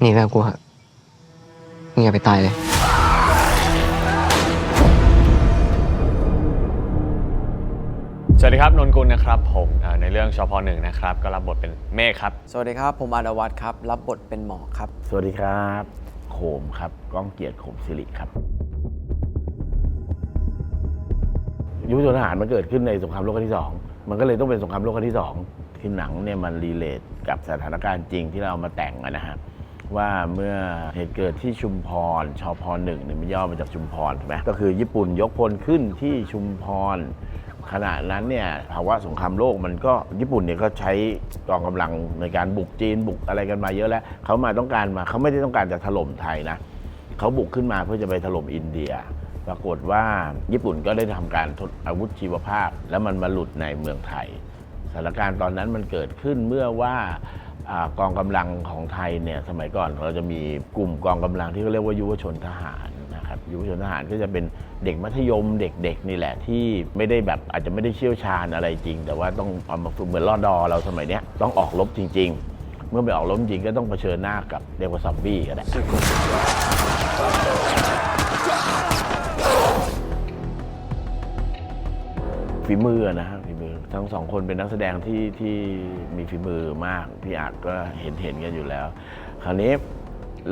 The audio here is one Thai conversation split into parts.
หนีไปกับกูเหอะมึงอย่าไปตายเลย สวัสดีครับนนกุลนะครับผมเอ่อในเรื่องชพหนึ่งนะครับ ก็รับบทเป็นเมฆครับ สวัสดีครับ ผมอาดวัตครับ รับบทเป็นหมอครับ สวัสดีครับ โขมครับก้องเกียรติโขมสิริครับ ยุคทหารมันเกิดขึ้นในสงครามโลกครั้งที่สองมันก็เลยต้องเป็นสงครามโลกครั้งที่สองที่หนังเนี่ยมันรีเลทกับสถานการณ์จริงที่เราเอามาแต่งอะนะฮะ ว่าเมื่อเหตุเกิดที่ชุมพรชพหนึ่งเนี่ยมันย่อมาจากชุมพรใช่ไหมก็คือญี่ปุ่นยกพลขึ้นที่ชุมพรขณะนั้นเนี่ยภาวะสงครามโลกมันก็ญี่ปุ่นเนี่ยก็ใช้กองกำลังในการบุกจีนบุกอะไรกันมาเยอะแล้วเขามาต้องการมาเขาไม่ได้ต้องการจะถล่มไทยนะเขาบุกขึ้นมาเพื่อจะไปถล่มอินเดีย ปรากฏว่าญี่ปุ่นก็ได้ทำการทดอาวุธชีวภาพ แล้วมันมาหลุดในเมืองไทยสถานการณ์ตอนนั้นมันเกิดขึ้นเมื่อว่า อกองกำลังของไทยเนี่ยสมัยก่อนเราจะมีกลุ่มกองกำลังที่เขาเรียกว่ายุวชนทหารนะครับยุวชนทหารก็จะเป็นเด็กมัธยมเด็กๆนี่แหละที่ไม่ได้แบบอาจจะไม่ได้เชี่ยวชาญอะไรจริง แต่ว่าต้องเอามาฝึกเหมือนรอดอเราสมัยเนี้ยต้องออกรบจริง ๆ เมื่อไปออกรบจริงก็ต้องเผชิญหน้ากับเรียกว่าซอมบี้ก็ได้ฝีมือนะฮะ ทั้งสองคนเป็นนักแสดงที่ที่มีฝีมือมาก พี่อาจก็เห็นเห็นกันอยู่แล้ว คราวนี้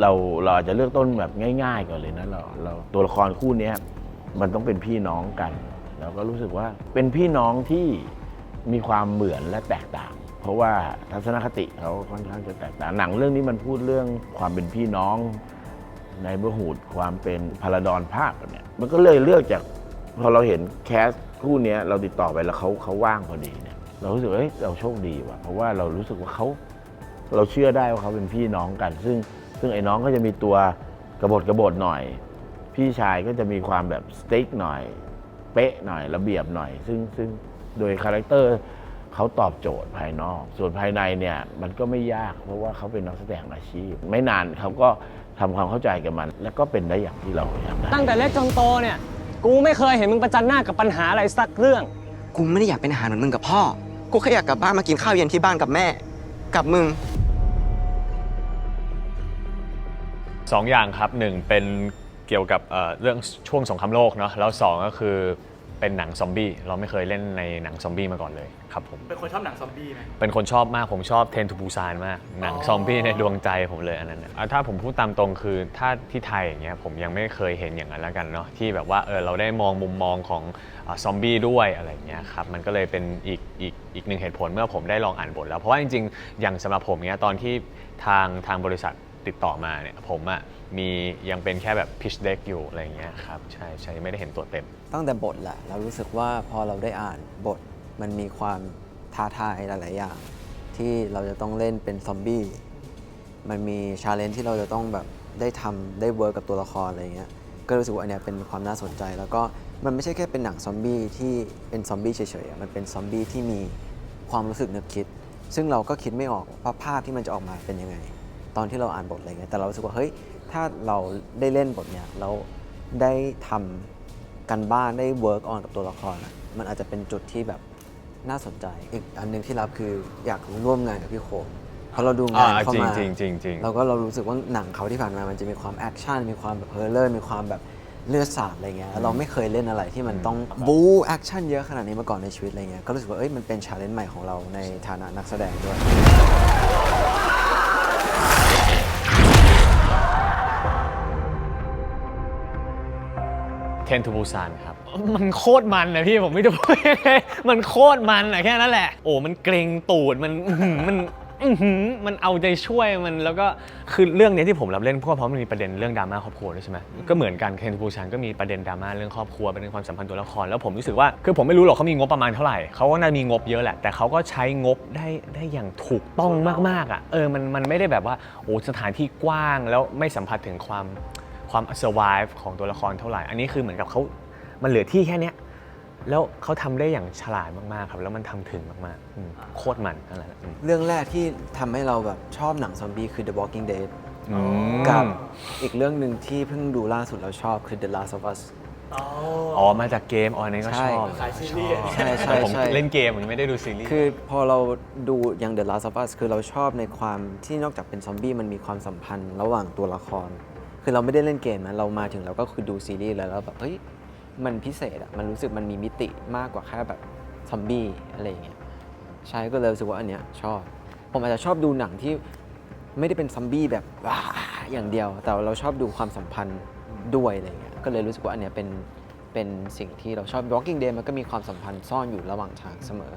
เราเราอาจจะเลือกต้นแบบง่าย ๆ ก่อนเลยนะเราเราตัวละครคู่นี้มันต้องเป็นพี่น้องกันเราก็รู้สึกว่าเป็นพี่น้องที่มีความเหมือนและแตกต่าง เพราะว่าทัศนคติเขาค่อนข้างจะแตกต่างหนังเรื่องนี้มันพูดเรื่องความเป็นพี่น้องในเบอร์หูดความเป็นพาราดอนภาพเนี่ยมันก็เลยเลือกจากพอเราเห็นแคส คู่นี้เราติดต่อไปแล้วเขาเขาว่างพอดีเนี่ยเรารู้สึกเอ้ยเราโชคดีว่ะเพราะว่าเรารู้สึกว่าเขาเราเชื่อได้ว่าเขาเป็นพี่น้องกัน ซึ่งซึ่งไอ้น้องก็จะมีตัวกระบฏกระบฏหน่อย พี่ชายก็จะมีความแบบสติ๊กหน่อย เป๊ะหน่อยระเบียบหน่อย ซึ่งซึ่งโดยคาแรคเตอร์เขาตอบโจทย์ภายนอก ส่วนภายในเนี่ยมันก็ไม่ยากเพราะว่าเขาเป็นนักแสดงอาชีพ ไม่นานเขาก็ทำความเข้าใจกับมัน แล้วก็เป็นได้อย่างที่เราอยากได้ตั้งแต่เล็กจนโตเนี่ย กูไม่เคยเห็นมึงประจันหน้ากับปัญหาอะไรสักเรื่อง กูไม่ได้อยากเป็นอาหารเหมือนมึงกับพ่อ กูแค่อยากกลับบ้านมากินข้าวเย็นที่บ้านกับแม่ กับมึง สองอย่างครับหนึ่งเป็นเกี่ยวกับเอ่อเรื่องช่วงสงครามโลกเนาะแล้วสองก็คือ เป็นหนังซอมบี้เราไม่เคยเล่นในหนังซอมบี้มาก่อนเลยครับผม เป็นคนชอบหนังซอมบี้ไหม เป็นคนชอบมากผมชอบเทนทูบูซานมาก หนังซอมบี้ในดวงใจผมเลยอันนั้นนะอะถ้าผมพูดตามตรงคือถ้าที่ไทยอย่างเงี้ยผมยังไม่เคยเห็นอย่างนั้นแล้วกันเนาะที่แบบว่าเออเราได้มองมุมมองของอะซอมบี้ด้วยอะไรอย่างเงี้ยครับมันก็เลยเป็นอีกอีกอีกหนึ่งเหตุผลเมื่อผมได้ลองอ่านบทแล้ว เพราะว่าจริงๆ อย่างสำหรับผมเนี้ยตอนที่ทางทางบริษัทติดต่อมาเนี่ยผมอะมียังเป็นแค่แบบ pitch deck อยู่อะไรอย่างเงี้ยครับใช่ใช่ไม่ได้เห็นตัวเต็ม ตั้งแต่บทแหละเรารู้สึกว่าพอเราได้อ่านบทมันมีความท้าทายหลาย ๆ อย่าง ที่เราจะต้องเล่นเป็นซอมบี้มันมีชาเลนจ์ที่เราจะต้องแบบได้ทำได้เวิร์กกับตัวละครอะไรเงี้ยก็รู้สึกว่าอันเนี้ยเป็นความน่าสนใจ แล้วก็มันไม่ใช่แค่เป็นหนังซอมบี้ที่เป็นซอมบี้เฉย ๆ มันเป็นซอมบี้ที่มีความรู้สึกนึกคิด ซึ่งเราก็คิดไม่ออกว่าภาพที่มันจะออกมาเป็นยังไง ตอนที่เราอ่านบทอะไรเงี้ยแต่เรารู้สึกว่าเฮ้ยถ้าเราได้เล่นบทเนี้ยแล้วได้ทำ กันบ้านได้เวิร์กออนกับตัวละครอะมันอาจจะเป็นจุดที่แบบน่าสนใจ อีกอันหนึ่งที่รับคืออยากร่วมงานกับพี่โคมเพราะเราดูงานอ่าเข้ามาจริงๆจริงๆจริงๆเราก็เรารู้สึกว่าหนังเขาที่ผ่านมามันจะมีความแอคชั่นมีความแบบเฮอร์เลอร์มีความแบบเลือดสาดอะไรเงี้ยเราไม่เคยเล่นอะไรที่มันต้องบู๊แอคชั่นเยอะขนาดนี้มาก่อนในชีวิตอะไรเงี้ยก็รู้สึกว่าเอ้ยมันเป็นชาเลนจ์ใหม่ของเราในฐานะนักแสดงด้วย เทนทูบูซานครับ มันโคตรมันนะพี่ผมไม่รู้จะพูดยังไงมันโคตรมันอะแค่นั้นแหละ โอ้ มันเกรงตูด มันอื้อหือมันอื้อหือมันเอาใจช่วยมันแล้วก็คือเรื่องเนี้ยที่ผมรับเล่นเพราะเพราะมันมีประเด็นเรื่องดราม่าครอบครัวด้วยใช่ไหมก็เหมือนกันเทนทูบูซานก็มีประเด็นดราม่าเรื่องครอบครัวประเด็นความสัมพันธ์ตัวละครแล้วผมรู้สึกว่าคือผมไม่รู้หรอกเขามีงบประมาณเท่าไหร่เขาก็น่ามีงบเยอะแหละ แต่เขาก็ใช้งบได้ได้อย่างถูกต้องมากๆอะเออมันมันไม่ได้แบบว่าโอ้สถานที่กว้างแล้วไม่สัมผัสถึงความ ความ survive ของตัวละครเท่าไหร่ อันนี้คือเหมือนกับเขามันเหลือที่แค่เนี้ยแล้วเขาทำได้อย่างฉลาดมากๆครับ แล้วมันทำถึงมากๆอืมโคตรมันนั่นแหละอืมเรื่องแรกที่ทำให้เราแบบชอบหนังซอมบี้คือ The Walking Dead อืมกับอีกเรื่องหนึ่งที่เพิ่งดูล่าสุดเราชอบคือ The Last of Us อ๋อมาจากเกมอ๋ออันนี้ก็ชอบใช่ ชอบใช่ใช่แต่ผมใช่ เล่นเกมผมไม่ได้ดูซีรีส์คือพอเราดูอย่าง The Last of Us คือเราชอบในความที่นอกจากเป็นซอมบี้มันมีความสัมพันธ์ระหว่างตัวละคร คือเราไม่ได้เล่นเกมนะเรามาถึงเราก็คือดูซีรีส์แล้วแล้วแบบเฮ้ยมันพิเศษอะมันรู้สึกมันมีมิติมากกว่าแค่แบบซอมบี้อะไรอย่างเงี้ยใช่ก็เลยรู้สึกว่าอันเนี้ยชอบ ผมอาจจะชอบดูหนังที่ไม่ได้เป็นซอมบี้แบบว้าอย่างเดียว แต่เราชอบดูความสัมพันธ์ด้วยอะไรเงี้ยก็เลยรู้สึกว่าอันเนี้ยเป็นเป็นสิ่งที่เราชอบ Walking Dead มันก็มีความสัมพันธ์ซ่อนอยู่ระหว่างทางเสมอ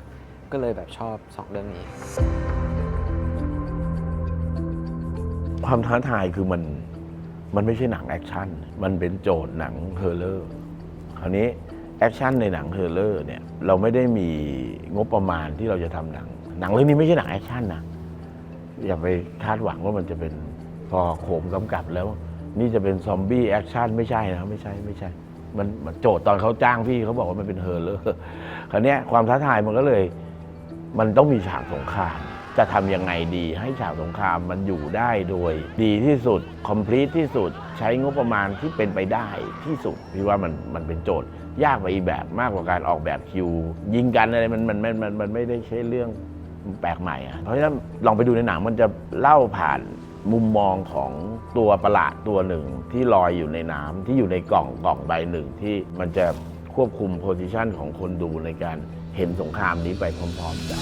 ก็เลยแบบชอบสองเรื่องนี้ ความท้าทายคือมัน มันไม่ใช่หนังแอคชั่น มันเป็นโจทย์หนังเฮอร์เลอร์ คราวนี้แอคชั่นในหนังเฮอร์เลอร์เนี่ยเราไม่ได้มีงบประมาณที่เราจะทำหนัง หนังเรื่องนี้ไม่ใช่หนังแอคชั่นนะ อย่าไปคาดหวังว่ามันจะเป็นพอโขมกำกับแล้ว นี่จะเป็นซอมบี้แอคชั่นไม่ใช่นะไม่ใช่ไม่ใช่ มันโจทย์ตอนเขาจ้างพี่เขาบอกว่ามันเป็นเฮอร์เลอร์ คราวนี้ความท้าทายมันก็เลย มันต้องมีฉากสงคราม จะทำยังไงดีให้ฉากสงครามมันอยู่ได้โดย ดีที่สุด คอมพลีทที่สุด ใช้งบประมาณที่เป็นไปได้ที่สุดพี่ว่ามันมันเป็นโจทย์ ยากไปอีกแบบมากกว่าการออกแบบคิว ยิงกันอะไรมันมันมันมันมันไม่ได้ใช่เรื่องแปลกใหม่อะเพราะฉะนั้นลองไปดูในหนังมันจะเล่าผ่านมุมมองของตัวประหลาดตัวหนึ่งที่ลอยอยู่ในน้ำที่อยู่ในกล่องกล่องใบหนึ่งที่มันจะควบคุมโพซิชันของคนดูในการเห็นสงครามนี้ไปพร้อมๆกัน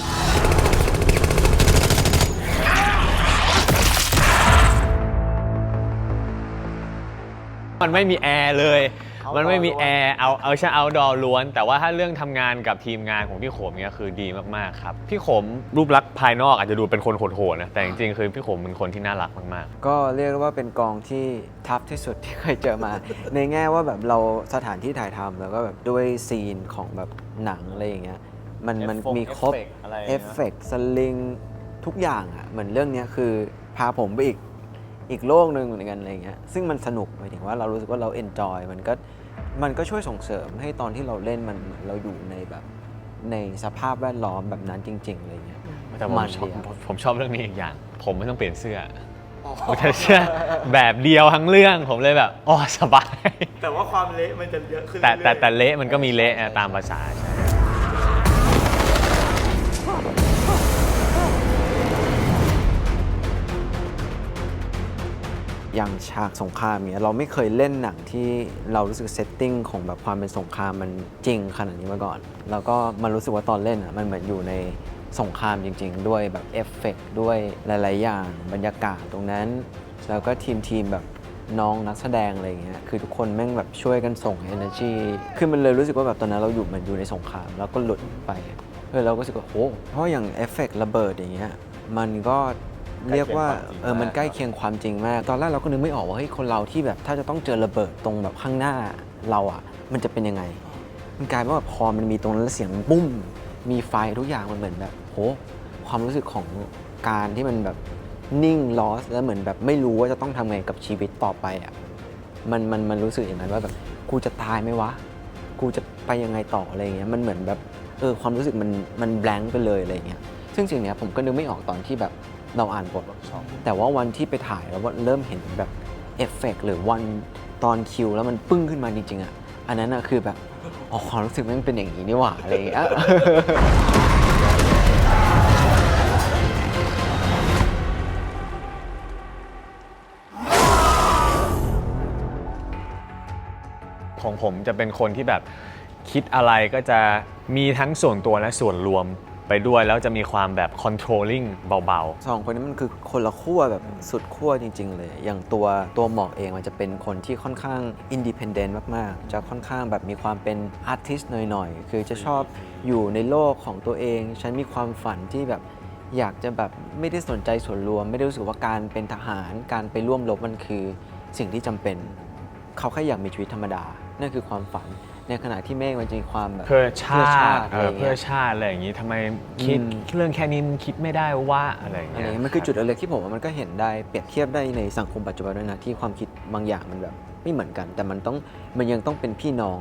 มันไม่มีแอร์เลยมันไม่มีแอร์ เอา เอาใช่เอาดอล้วน แต่ว่าถ้าเรื่องทำงานกับทีมงานของพี่โขมเนี่ยคือดีมากๆครับ พี่โขมรูปลักษณ์ภายนอกอาจจะดูเป็นคนโหดๆนะ แต่จริงๆคือพี่โขมเป็นคนที่น่ารักมากก็เรียกได้ว่าเป็นกองที่ทัฟที่สุดที่เคยเจอมา ในแง่ว่าแบบเราสถานที่ถ่ายทำแล้วก็แบบด้วยซีนของแบบหนังอะไรอย่างเงี้ยมันมันมีครบเอฟเฟกต์สลิงทุกอย่างอะเหมือนเรื่องเนี้ยคือพาผมไปอีก อีกโลกหนึ่งเหมือนกันอะไรเงี้ยซึ่งมันสนุกหมายถึงว่าเรารู้สึกว่าเราเอนจอยมันก็มันก็ช่วยส่งเสริมให้ตอนที่เราเล่นมันเหมือนเราอยู่ในแบบในสภาพแวดล้อมแบบนั้นจริง ๆอะไรเงี้ยๆแต่ผมมันชอบดีอะผมชอบเรื่องนี้อีกอย่าง ผมไม่ต้องเปลี่ยนเสื้อผมจะเสื้อแบบเดียวทั้งเรื่องผมเลยแบบอ๋อสบาย แต่ว่าความเละมันจะเยอะขึ้นแต่แต่เรื่อยๆแต่เละมันก็มีเละอะตามภาษาใช่ อย่างฉากสงครามเนี้ยเราไม่เคยเล่นหนังที่เรารู้สึกเซตติ้งของแบบความเป็นสงครามมันจริงขนาดนี้มาก่อน แล้วก็มันรู้สึกว่าตอนเล่นอะมันเหมือนอยู่ในสงครามจริง ๆ ด้วยแบบเอฟเฟกด้วยหลาย ๆ อย่างบรรยากาศตรงนั้น แล้วก็ทีมทีมแบบน้องนักแสดงอะไรเงี้ยคือทุกคนแม่งแบบช่วยกันส่ง energy คือมันเลยรู้สึกว่าแบบตอนนั้นเราอยู่เหมือนอยู่ในสงคราม แล้วก็หลุดไปเออเราก็รู้สึกว่าโอ้เพราะอย่างเอฟเฟกระเบิดอย่างเงี้ยมันก็ เรียกว่าเออมันใกล้เคียงความจริงมาก ตอนแรกเราก็นึกไม่ออกว่าเฮ้ยคนเราที่แบบถ้าจะต้องเจอระเบิดตรงแบบข้างหน้าเราอะ มันจะเป็นยังไง มันกลายเป็นว่าแบบพอมันมีตรงนั้นแล้วเสียงปุ้ม มีไฟทุกอย่างมันเหมือนแบบโหความรู้สึกของการที่มันแบบนิ่งลอสแล้วเหมือนแบบไม่รู้ว่าจะต้องทำไงกับชีวิตต่อไปอะมันมันมันรู้สึกอย่างนั้นว่าแบบกูจะตายไหมวะกูจะไปยังไงต่ออะไรอย่างเงี้ยมันเหมือนแบบเออความรู้สึกมันมันแบงค์ไปเลยอะไรอย่างเงี้ยซึ่งสิ่งเนี้ยผมก็นึกไม่ออกตอนที่แบบ เราอ่านบทแต่ว่าวันที่ไปถ่ายแล้วว่าเริ่มเห็นแบบเอฟเฟกต์หรือวันตอนคิวแล้วมันปึ้งขึ้นมาจริงๆอะอันนั้นอะคือแบบอ๋อความรู้สึกมันเป็นอย่างนี้นี่หว่าอะไรอย่างเงี้ยของผมจะเป็นคนที่แบบคิดอะไรก็จะมีทั้งส่วนตัวและส่วนรวม ไปด้วยแล้วจะมีความแบบ controlling เบา สองคนนี้มันคือคนละขั้วแบบสุดขั้วจริง ๆ เลย อย่างตัวตัวหมอกเองมันจะเป็นคนที่ค่อนข้างอินดิเพนเดนต์มาก ๆ จะค่อนข้างแบบมีความเป็นอาร์ติสต์หน่อย ๆ คือจะชอบอยู่ในโลกของตัวเอง ฉันมีความฝันที่แบบอยากจะแบบไม่ได้สนใจส่วนรวม ไม่ได้รู้สึกว่าการเป็นทหารการไปร่วมรบมันคือสิ่งที่จำเป็น เขาแค่อยากมีชีวิตธรรมดา นั่นคือความฝัน ในขณะที่เมฆมันจะมีความแบบๆเพื่อชาติเพื่เอออชาติเพื่อชาติอะไรอย่างนี้ทำไมคิดอืม เรื่องแค่นี้มึงคิดไม่ได้ว่าอะไรอย่างอะไรเงี้ยเงี้ยมันคือจุดเล็กๆที่ผมว่ามันก็เห็นได้เปรียบเทียบได้ในสังคมปัจจุบันด้วยนะที่ความคิดบางอย่างมันแบบไม่เหมือนกัน แต่มันต้องมันยังต้องเป็นพี่น้อง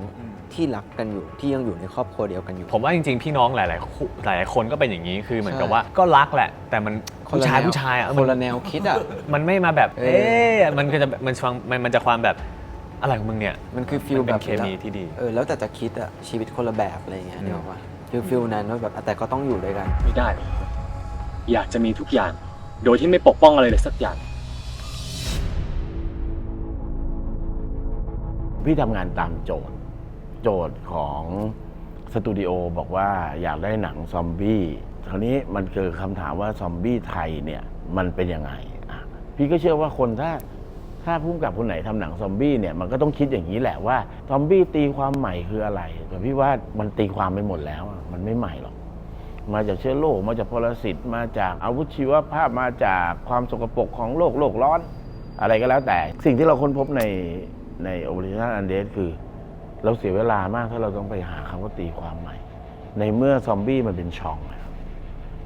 ที่รักกันอยู่ที่ยังอยู่ในครอบครัวเดียวกันอยู่ ผมว่าจริงๆพี่น้องหลายๆคู่หลายๆคนก็เป็นอย่างนี้คือเหมือนกับใช่ ว่าก็รักแหละ แต่มันคนผู้ละชายแนวผู้ชายอะคมันนละแนวคิดอะ มันไม่มาแบบ เออ เอ๊ะมันก็จะมันมันมันมันจะความแบบ อะไรของมึงเนี่ย มันคือฟิลมันแบเป็นบเคมีที่ดี เออแล้วแต่จะคิดอะชีวิตคนละแบบอะไรอย่างเงี้ยอืมนึกออกปะฟิลฟิลนั้นว่าแบบแต่ก็ต้องอยู่ด้วยกัน ไม่ได้หรอกอยากจะมีทุกอย่าง โดยที่ไม่ปกป้องอะไรเลยสักอย่าง พี่ทำงานตามโจทย์ โจทย์ของสตูดิโอบอกว่าอยากได้หนังซอมบี้คราวนี้มันคือคำถามว่าซอมบี้ไทยเนี่ยมันเป็นยังไงอะพี่ก็เชื่อว่าคนถ้า ถ้าพุ่มกับคนไหนทำหนังซอมบี้เนี่ยมันก็ต้องคิดอย่างนี้แหละว่าซอมบี้ตีความใหม่คืออะไรแต่พี่ว่ามันตีความไปหมดแล้วมันไม่ใหม่หรอก มาจากเชื้อโรคมาจากพลสิตมาจากอาวุธชีวภาพมาจากความสกปรกของโลกโลกร้อน อะไรก็แล้วแต่ สิ่งที่เราค้นพบในใน Operation u n d e a d คือ เราเสียเวลามากถ้าเราต้องไปหาคำว่าตีความใหม่ ในเมื่อซอมบี้มันเป็นช่อง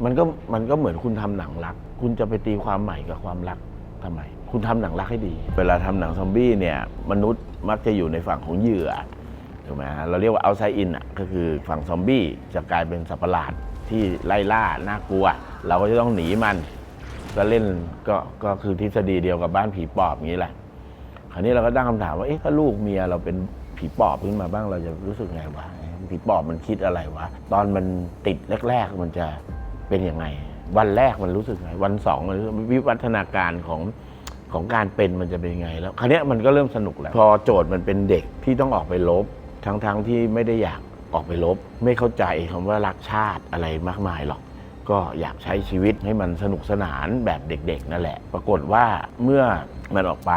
มันก็มันก็เหมือนคุณทำหนังรัก คุณจะไปตีความใหม่กับความรักทำไม คุณทำหนังรักให้ดี เวลาทำหนังซอมบี้เนี่ยมนุษย์มักจะอยู่ในฝั่งของเหยื่อถูกไหมฮะเราเรียกว่า outside in อะก็คือฝั่งซอมบี้จะกลายเป็นสัตว์ประหลาดที่ไล่ล่าน่ากลัว เราก็จะต้องหนีมันก็เล่นก็ก็คือทฤษฎีเดียวกับบ้านผีปอบอย่างนี้แหละคราวนี้เราก็ตั้งคำถามว่าเอ๊ะถ้าลูกเมียเราเป็นผีปอบขึ้นมาบ้างเราจะรู้สึกไงวะผีปอบมันคิดอะไรวะตอนมันติดแรก ๆ มันจะเป็นยังไง วันแรกมันรู้สึกไงวันสองมันวิวัฒนาการของ ของการเป็นมันจะเป็นยังไง แล้วคราวนี้มันก็เริ่มสนุกแล้ว พอโจทย์มันเป็นเด็กที่ต้องออกไปลบ ทั้งๆที่ไม่ได้อยากออกไปลบ ไม่เข้าใจคำว่ารักชาติอะไรมากมายหรอก ก็อยากใช้ชีวิตให้มันสนุกสนานแบบเด็กๆ นั่นแหละ ปรากฏว่าเมื่อมันออกไป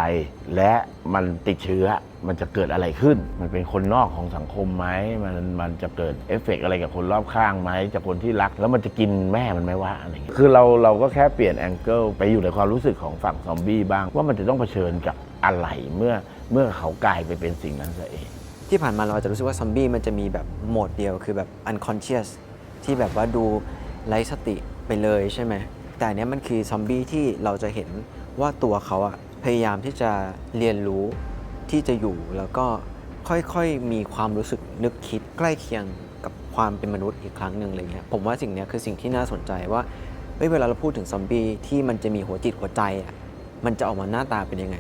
และมันติดเชื้อมันจะเกิดอะไรขึ้น มันเป็นคนนอกของสังคมไหม มันมันจะเกิดเอฟเฟกต์อะไรกับคนรอบข้างไหม จากคนที่รัก แล้วมันจะกินแม่มันไหมวะอะไรคือเราเราก็แค่เปลี่ยนแองเกิลไปอยู่ในความรู้สึกของฝั่งซอมบี้บ้าง ว่ามันจะต้องเผชิญกับอะไรเมื่อเมื่อเขากลายไปเป็นสิ่งนั้นซะเอง ที่ผ่านมาเราอาจจะรู้สึกว่าซอมบี้มันจะมีแบบโหมดเดียวคือแบบ unconscious ที่แบบว่าดู ไร้สติไปเลยใช่ไหมแต่อันเนี้ยมันคือซอมบี้ที่เราจะเห็นว่าตัวเขาอะพยายามที่จะเรียนรู้ที่จะอยู่แล้วก็ค่อยๆมีความรู้สึกนึกคิดใกล้เคียงกับความเป็นมนุษย์อีกครั้งหนึ่งอะไรเงี้ยผมว่าสิ่งนี้คือสิ่งที่น่าสนใจว่าเฮ้ยเวลาเราพูดถึงซอมบี้ที่มันจะมีหัวจิตหัวใจอะมันจะออกมาหน้าตาเป็นยังไง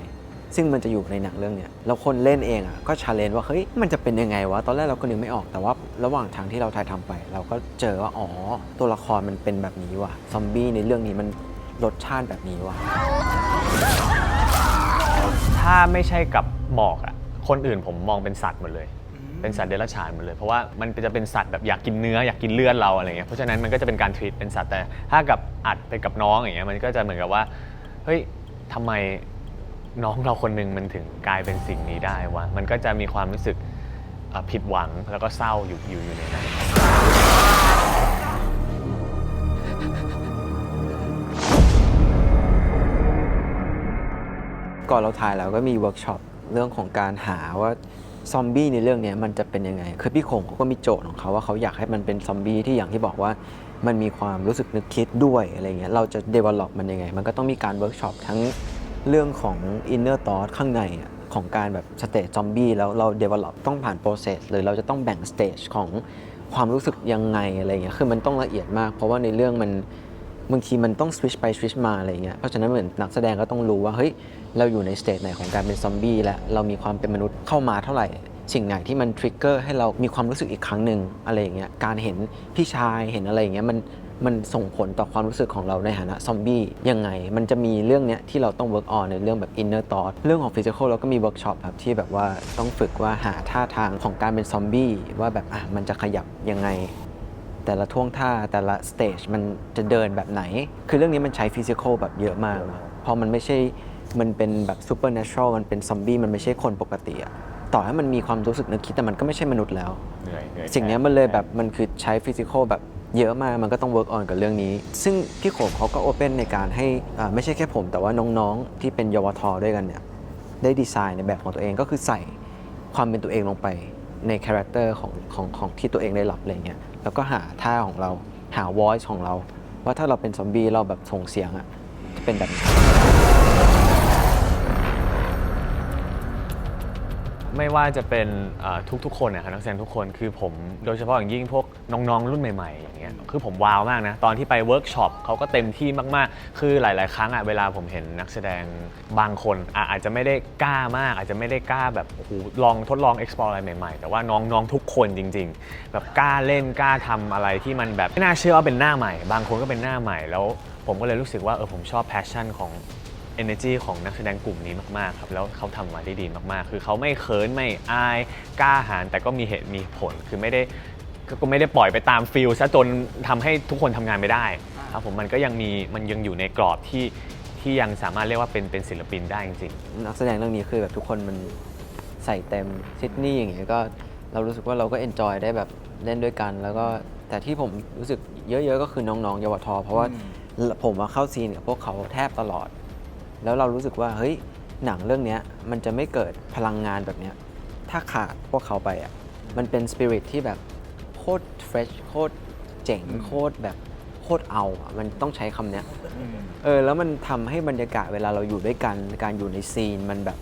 ซึ่งมันจะอยู่ในหนังเรื่องเนี้ยแล้วคนเล่นเองอะก็ชาเลนจ์ว่าเฮ้ยมันจะเป็นยังไงวะตอนแรกเราก็นึกไม่ออกแต่ว่าระหว่างทางที่เราถ่ายทำไป เราก็เจอว่าอ๋อตัวละครมันเป็นแบบนี้ว่ะซอมบี้ในเรื่องนี้มันรสชาติแบบนี้ว่ะถ้าไม่ใช่กับหมอกอะคนอื่นผมมองเป็นสัตว์หมดเลยเป็นสัตว์เดรัจฉานหมดเลยเพราะว่ามันจะเป็นสัตว์แบบอยากกินเนื้ออยากกินเลือดเราอะไรเงี้ยเพราะฉะนั้นมันก็จะเป็นการทรีตเป็นสัตว์แต่ถ้ากับอัดไปกับน้องอย่างเงี้ยมันก็จะเหมือนกับว่าเฮ้ยทำไม น้องเราคนหนึ่งมันถึงกลายเป็นสิ่งนี้ได้วะมันก็จะมีความรู้สึกเอ่อผิดหวังแล้วก็เศร้าอยู่อยู่อยู่ในนั้น ก่อนเราถ่ายเราก็มีเวิร์กช็อปเรื่องของการหาว่าซอมบี้ในเรื่องเนี้ยมันจะเป็นยังไง คือพี่คงเขาก็มีโจทย์ของเขาว่าเขาอยากให้มันเป็นซอมบี้ที่อย่างที่บอกว่ามันมีความรู้สึกนึกคิดด้วยอะไรเงี้ยเราจะ develop มันยังไง มันก็ต้องมีการเวิร์กช็อปทั้ง เรื่องของ inner thought ข้างในของการแบบสเตจซอมบี้แล้วเรา develop ต้องผ่าน process หรือเราจะต้องแบ่งสเตจของความรู้สึกยังไงอะไรเงี้ยคือมันต้องละเอียดมาก เพราะว่าในเรื่องมันบางทีมันต้องสวิชไปสวิชมาอะไรเงี้ยเพราะฉะนั้นเหมือนนักแสดงก็ต้องรู้ว่าเฮ้ยเราอยู่ในสเตจไหนของการเป็นซอมบี้และเรามีความเป็นมนุษย์เข้ามาเท่าไหร่สิ่งไหนที่มันทริกเกอร์ให้เรามีความรู้สึกอีกครั้งหนึ่งอะไรอย่างเงี้ยการเห็นพี่ชายเห็นอะไรอย่างเงี้ยมัน มันส่งผลต่อความรู้สึกของเราในฐานะซอมบี้ยังไง มันจะมีเรื่องเนี้ยที่เราต้องเวิร์กออนในเรื่องแบบอินเนอร์ตอเรื่องของฟิสิกอลเราก็มีเวิร์กช็อปครับที่แบบว่าต้องฝึกว่าหาท่าทางของการเป็นซอมบี้ว่าแบบอะมันจะขยับยังไงแต่ละท่วงท่าแต่ละสเตจมันจะเดินแบบไหน คือเรื่องนี้มันใช้ฟิสิกอลแบบเยอะมากนะเพราะมันไม่ใช่มันเป็นแบบซูเปอร์เนเชอรัลมันเป็นซอมบี้มันไม่ใช่คนปกติอะต่อให้มันมีความรู้สึกนึกคิดแต่มันก็ไม่ใช่มนุษย์แล้วเหนื่อยเหนื่อยสิ่งเนี้ยมันเลยแบบมันคือใช้ฟิสิกอลแบบ เยอะมากมันก็ต้อง work on กับเรื่องนี้ ซึ่งพี่โขมเขาก็โอเปนในการให้ไม่ใช่แค่ผม แต่ว่าน้องๆ ที่เป็นเยาวทด้วยกันเนี่ยได้ดีไซน์ในแบบของตัวเองก็คือใส่ความเป็นตัวเองลงไปในคาแรคเตอร์ของของของที่ตัวเองได้รับอะไรเงี้ยแล้วก็หาท่าของเราหา voice ของเรา ว่าถ้าเราเป็นซอมบี้เราแบบส่งเสียงอะจะเป็นแบบไหน ไม่ว่าจะเป็นทุกๆคนนะครับนักแสดงทุกคนคือผมโดยเฉพาะอย่างยิ่งพวกน้องๆ รุ่นใหม่ๆอย่างเงี้ยคือผมว้าวมากนะ ตอนที่ไปเวิร์กช็อปเขาก็เต็มที่มากๆ คือหลาย ๆ ครั้งอะเวลาผมเห็นนักแสดงบางคนออาจจะไม่ได้กล้ามาก อาจจะไม่ได้กล้าแบบโอ้โหลองทดลอง explore อะไรใหม่ๆ แต่ว่าน้องๆทุกคนจริง ๆ แบบกล้าเล่นกล้าทำอะไรที่มันแบบไม่น่าเชื่อว่าเป็นหน้าใหม่ บางคนก็เป็นหน้าใหม่แล้วผมก็เลยรู้สึกว่าเออผมชอบ passion ของ energy ของนักแสดงกลุ่มนี้มาก ๆ ครับ แล้วเขาทำมาได้ดีมาก ๆ คือเขาไม่เขิน ไม่อาย กล้าหาญแต่ก็มีเหตุมีผล คือไม่ได้ก็ไม่ได้ปล่อยไปตามฟิลซะจนทำให้ทุกคนทำงานไม่ได้ ครับผมมันก็ยังมีมันยังอยู่ในกรอบที่ที่ยังสามารถเรียกว่าเป็นเป็นศิลปินได้จริง นักแสดงเรื่องนี้คือแบบทุกคนมันใส่เต็มซิดนีย์อย่างเงี้ยก็เรารู้สึกว่าเราก็เอนจอยได้แบบเล่นด้วยกัน แล้วก็แต่ที่ผมรู้สึกเยอะ ๆ ก็คือน้องๆเยาวทเพราะว่าผมมาเข้าซีนกับพวกเขาแทบตลอด แล้วเรารู้สึกว่าเฮ้ยหนังเรื่องเนี้ยมันจะไม่เกิดพลังงานแบบเนี้ยถ้าขาดพวกเขาไปอะมันเป็นสปิริตที่แบบโคตรเฟรชโคตรเจ๋งโคตรแบบโคตรเอาอะมันต้องใช้คำเนี้ยเออแล้วมันทำให้บรรยากาศเวลาเราอยู่ด้วยกันการอยู่ในซีนมันแบบ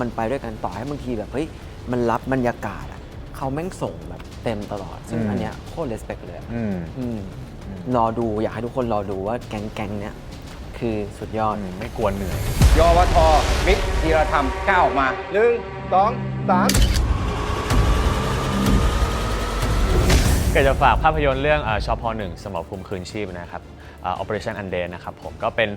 มันไปด้วยกันต่อให้บางทีแบบเฮ้ยมันรับบรรยากาศอะเขาแม่งส่งแบบเต็มตลอด ซึ่งอืมอันเนี้ยโคตรเลสเ c กเลยอะๆอืมอืมรอดูอยากให้ทุกคนรอดูว่าแก๊งแก๊งๆเนี้ย คือสุดยอด ไม่กวนเหนื่อย ยอวทมิตรธีรธรรมก้าวออกมาหนึ่งสองสามก็จะฝากภาพยนตร์เรื่องเอ่อชอพอหนึ่งสมรภูมิคืนชีพนะครับเอ่อ Operation Undead นะครับผมก็เป็น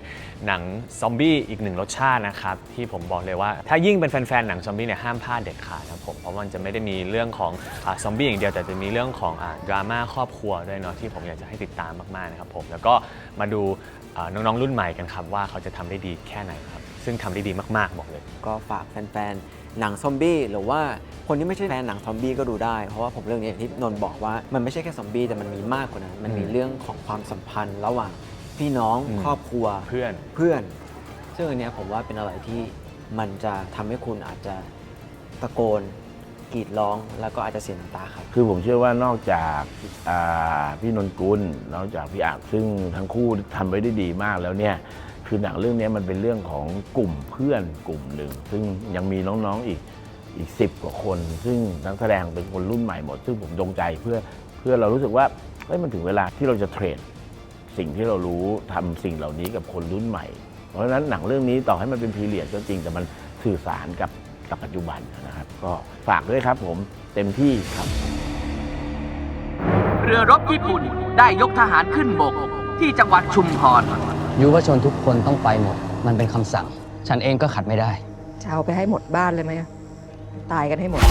หนังซอมบี้อีกหนึ่งรสชาตินะครับที่ผมบอกเลยว่าถ้ายิ่งเป็นแฟนๆหนังซอมบี้เนี่ยห้ามพลาดเด็ดขาดนะครับผมเพราะมันจะไม่ได้มีเรื่องของอซอมบี้อย่างเดียวแต่จะมีเรื่องของอดราม่าครอบครัวด้วยเนาะที่ผมอยากจะให้ติดตามมากๆนะครับผมแล้วก็มาดูน้องๆรุ่นใหม่กันครับว่าเขาจะทำได้ดีแค่ไหนครับซึ่งทำได้ดีมากๆบอกเลย ก็ฝากแฟนๆ หนังซอมบี้หรือว่าคนที่ไม่ใช่แฟนหนังซอมบี้ก็ดูได้ เพราะว่าผมเรื่องนี้อย่างที่นนท์บอกว่ามันไม่ใช่แค่ซอมบี้แต่มันมีมากกว่านั้น มันมีเรื่องของความสัมพันธ์ระหว่างพี่น้องอืมครอบครัวเพื่อนเพื่อน ซึ่งอันเนี้ยผมว่าเป็นอะไรที่มันจะทำให้คุณอาจจะตะโกนกรีดร้องแล้วก็อาจจะเสียน้ำตาครับ คือผมเชื่อว่านอกจากอ่าพี่นนกุลนอกจากพี่อักซึ่งทั้งคู่ทำไว้ได้ดีมากแล้วเนี่ย คือหนังเรื่องนี้มันเป็นเรื่องของกลุ่มเพื่อนกลุ่มหนึ่ง ซึ่งยังมีน้องๆอีกอีกสิบกว่าคน ซึ่งนักแสดงเป็นคนรุ่นใหม่หมด ซึ่งผมจงใจเพื่อเพื่อเรารู้สึกว่าเฮ้ยมันถึงเวลาที่เราจะเทรดสิ่งที่เรารู้ทำสิ่งเหล่านี้กับคนรุ่นใหม่ เพราะฉะนั้นหนังเรื่องนี้ต่อให้มันเป็นพีเรียดก็จริงแต่มันสื่อสารกับกับปัจจุบันนะครับ ก็ฝากด้วยครับผมเต็มที่ครับ เรือรบญี่ปุ่นได้ยกทหารขึ้นบกที่จังหวัดชุมพร ยุวชนทุกคนต้องไปหมด มันเป็นคำสั่ง ฉันเองก็ขัดไม่ได้ จะเอาไปให้หมดบ้านเลยไหมอะตายกันให้หมด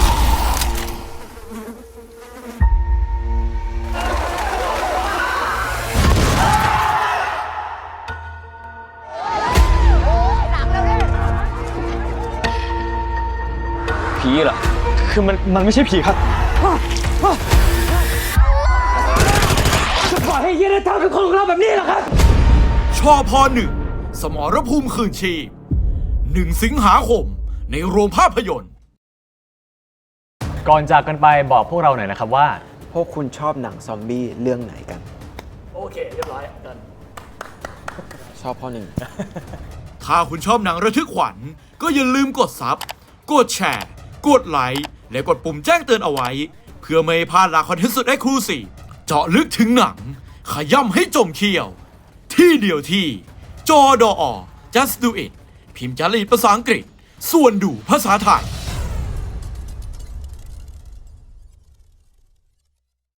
ผีเหรอ คือมันมันไม่ใช่ผีครับชอพอห นึ่ง สมรภูมิคืนชีพหนึ่งสิงหาคม ในโรงภาพยนตร์ ก่อนจากกันไปบอกพวกเราหน่อยนะครับว่า พวกคุณชอบหนังซอมบี้เรื่องไหนกัน โอเค เรียบร้อยชอบข้อหนึ่ง ถ้าคุณชอบหนังระทึกขวัญ ก็อย่าลืมกดซับ กดแชร์ กดไลค์ และกดปุ่มแจ้งเตือนเอาไว้ เพื่อไม่ให้พลาดลาคอนเทนต์สุดไอคลูซีเจาะลึกถึงหนัง ขย่ำให้จมเขี้ยว ที่เดียวที่จอดอ just do it พิมพ์จารีตภาษาอังกฤษ ส่วนดูภาษาไทย